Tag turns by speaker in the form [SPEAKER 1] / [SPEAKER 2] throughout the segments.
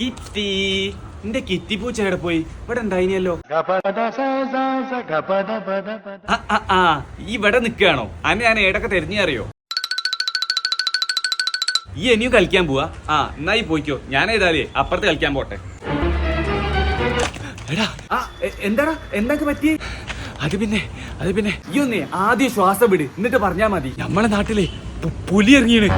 [SPEAKER 1] Kitty എന്റെ kitty പൂച്ച എവിടെ പോയി? ഇവിടെ ഉണ്ടായിനല്ലോ ആ, ഇവിടെ നിൽക്കുകയാണോ? അന്ന് ഞാൻ ഏടൊക്കെ തെരഞ്ഞറിയോ? ഈ ഇനിയും കളിക്കാൻ പോവാ. ആ എന്നാ ഈ പോയിക്കോ. ഞാൻ ഏതാലേ അപ്പുറത്ത് കളിക്കാൻ പോട്ടെ. എടാ ആ എന്താടാ? എന്തൊക്കെ പറ്റി അത് പിന്നെ അത് പിന്നെ. ഈ ഒന്നേ ആദ്യം ശ്വാസം വിട്. എന്നിട്ട് പറഞ്ഞാ മതി. നമ്മളെ നാട്ടിലെ പുലി ഇറങ്ങിയാണ്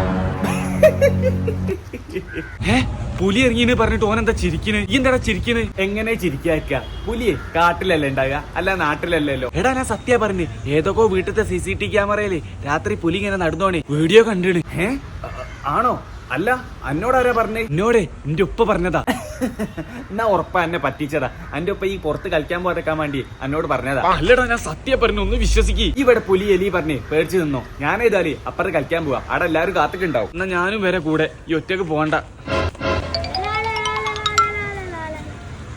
[SPEAKER 1] പുലി ഇറങ്ങിന്ന് പറഞ്ഞിട്ട് ഓൻ എന്താ ചിരിക്കണ്? ഈ എന്താടാ ചിരിക്കണ്? എങ്ങനെ ചിരിക്കാക്ക പുലിയെ കാട്ടിലല്ലേ ഉണ്ടാകുക അല്ല നാട്ടിലല്ലല്ലോ. എടാ ഞാൻ സത്യ പറഞ്ഞു. ഏതൊക്കെ വീട്ടിലത്തെ സി സി ടി ക്യാമറയിൽ രാത്രി പുലി ഇങ്ങനെ നടന്നോണേ. വീഡിയോ കണ്ടിണ്. ഏ ആണോ? അല്ല എന്നോടാരാ പറഞ്ഞേ? എന്നോടെ എന്റെ ഉപ്പ പറഞ്ഞതാ. എന്നാ ഉറപ്പാ എന്നെ പറ്റിച്ചതാ. എന്റെ ഒപ്പം ഈ പുറത്ത് കളിക്കാൻ പോകാൻ വേണ്ടി എന്നോട് പറഞ്ഞതാ. അല്ലടാ ഞാൻ സത്യം പറഞ്ഞു ഒന്ന് വിശ്വസിക്കി. ഇവിടെ പുലി എലി പറഞ്ഞു പേടിച്ചു നിന്നോ. ഞാൻ ഏതായാലും അപ്പുറത്ത് കളിക്കാൻ പോവാ. അവിടെ എല്ലാവരും കാത്തിട്ടുണ്ടാവും. എന്നാ ഞാനും വരെ കൂടെ. ഈ ഒറ്റയ്ക്ക് പോകണ്ട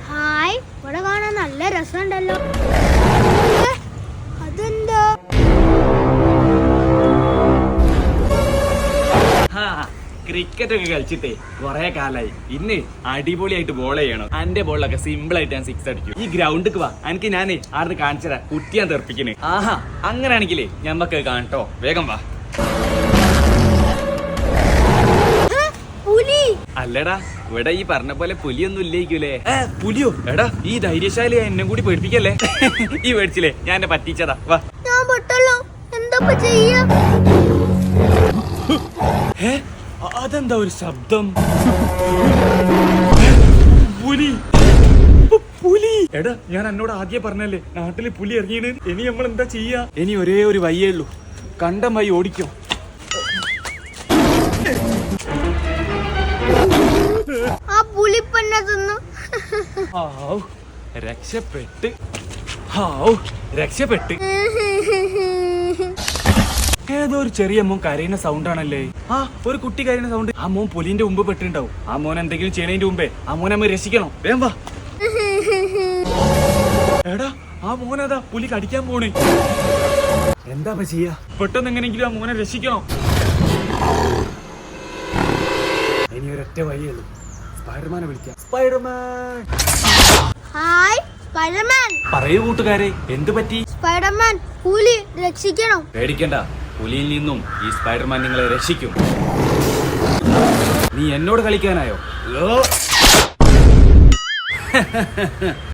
[SPEAKER 2] ഹായ് ഇവിടെ കാണാൻ നല്ല രസമുണ്ടല്ലോ.
[SPEAKER 1] ക്രിക്കറ്റ് ഒക്കെ കളിച്ചിട്ടേ കുറെ കാലായി. ഇന്ന് അടിപൊളിയായിട്ട് ബോൾ ചെയ്യണം. എന്റെ ബോളിലൊക്കെ സിമ്പിൾ ആയിട്ട് ഞാൻ സിക്സ് അടിക്കും. ഈ ഗ്രൗണ്ടിക്ക് വാ. എനിക്ക് ഞാൻ ആടുന്ന് കാണിച്ചതാ കുട്ടിയാൻ തെറിപ്പിക്കണേ. ആഹാ അങ്ങനെയാണെങ്കിലേ ഞമ്മക്ക് കാണട്ടോ. വേഗം വാ. അല്ലടാ ഇവിടെ ഈ പറഞ്ഞ പോലെ പുലിയൊന്നും ഇല്ലേക്കൂലേ ഏ പുലിയോ? എടാ ഈ ധൈര്യശാലി എന്നെ കൂടി പേടിപ്പിക്കല്ലേ? ഈ പേടിച്ചില്ലേ ഞാൻ എന്നെ പറ്റിച്ചതാ. വാ.
[SPEAKER 2] ഞാൻ പെട്ടല്ലോ. എന്താ ചെയ്യാ?
[SPEAKER 1] അതെന്താ ഒരു ശബ്ദം? പുലി. പുലി. എടാ ഞാൻ എന്നോട് ആദ്യം പറഞ്ഞല്ലേ നാട്ടിൽ പുലി ഇറങ്ങിയത് ഇനി നമ്മൾ എന്താ ചെയ്യാ? ഇനി ഒരേ ഒരു വയ്യേ ഉള്ളൂ. കണ്ടം വൈ ഓടിക്കോ.
[SPEAKER 2] ആ പുലി തിന്നു.
[SPEAKER 1] രക്ഷപ്പെട്ട്. ഹാവ്. രക്ഷപ്പെട്ട്. ഏതോ ഒരു ചെറിയ മോൻ കരയുന്ന സൗണ്ട് ആണല്ലേ? ആ ഒരു കുട്ടി കരയുന്ന സൗണ്ട് ആ മോൻ പുലിന്റെ മുമ്പ് പെട്ടിണ്ടാവും ആ മോൻ എന്തെങ്കിലും ചെയ്യണതിന്റെ മുമ്പേ ആ മോനെ അമ്മ രക്ഷിക്കണം. വേം വാ. എടാ ആ മോനതാ പുലി കടിക്കാൻ പോണേ. എന്താ ചെയ്യ? പെട്ടെന്ന് എങ്ങനെങ്കിലും ആ മോനെ രക്ഷിക്കണം. ഇനി ഒരൊറ്റ വഴിയുള്ളൂ സ്പൈഡർമാനെ വിളിക്കാം. സ്പൈഡർമാൻ!
[SPEAKER 2] Hi Spiderman!
[SPEAKER 1] പറയൂ കൂട്ടുകാരെ എന്ത് പറ്റി?
[SPEAKER 2] സ്പൈഡർമാൻ പുലി രക്ഷിക്കണം.
[SPEAKER 1] പേടിക്കണ്ട. പുലിയിൽ നിന്നും ഈ സ്പൈഡർമാൻ നിങ്ങളെ രക്ഷിക്കും. നീ എന്നോട് കളിക്കാനായോ?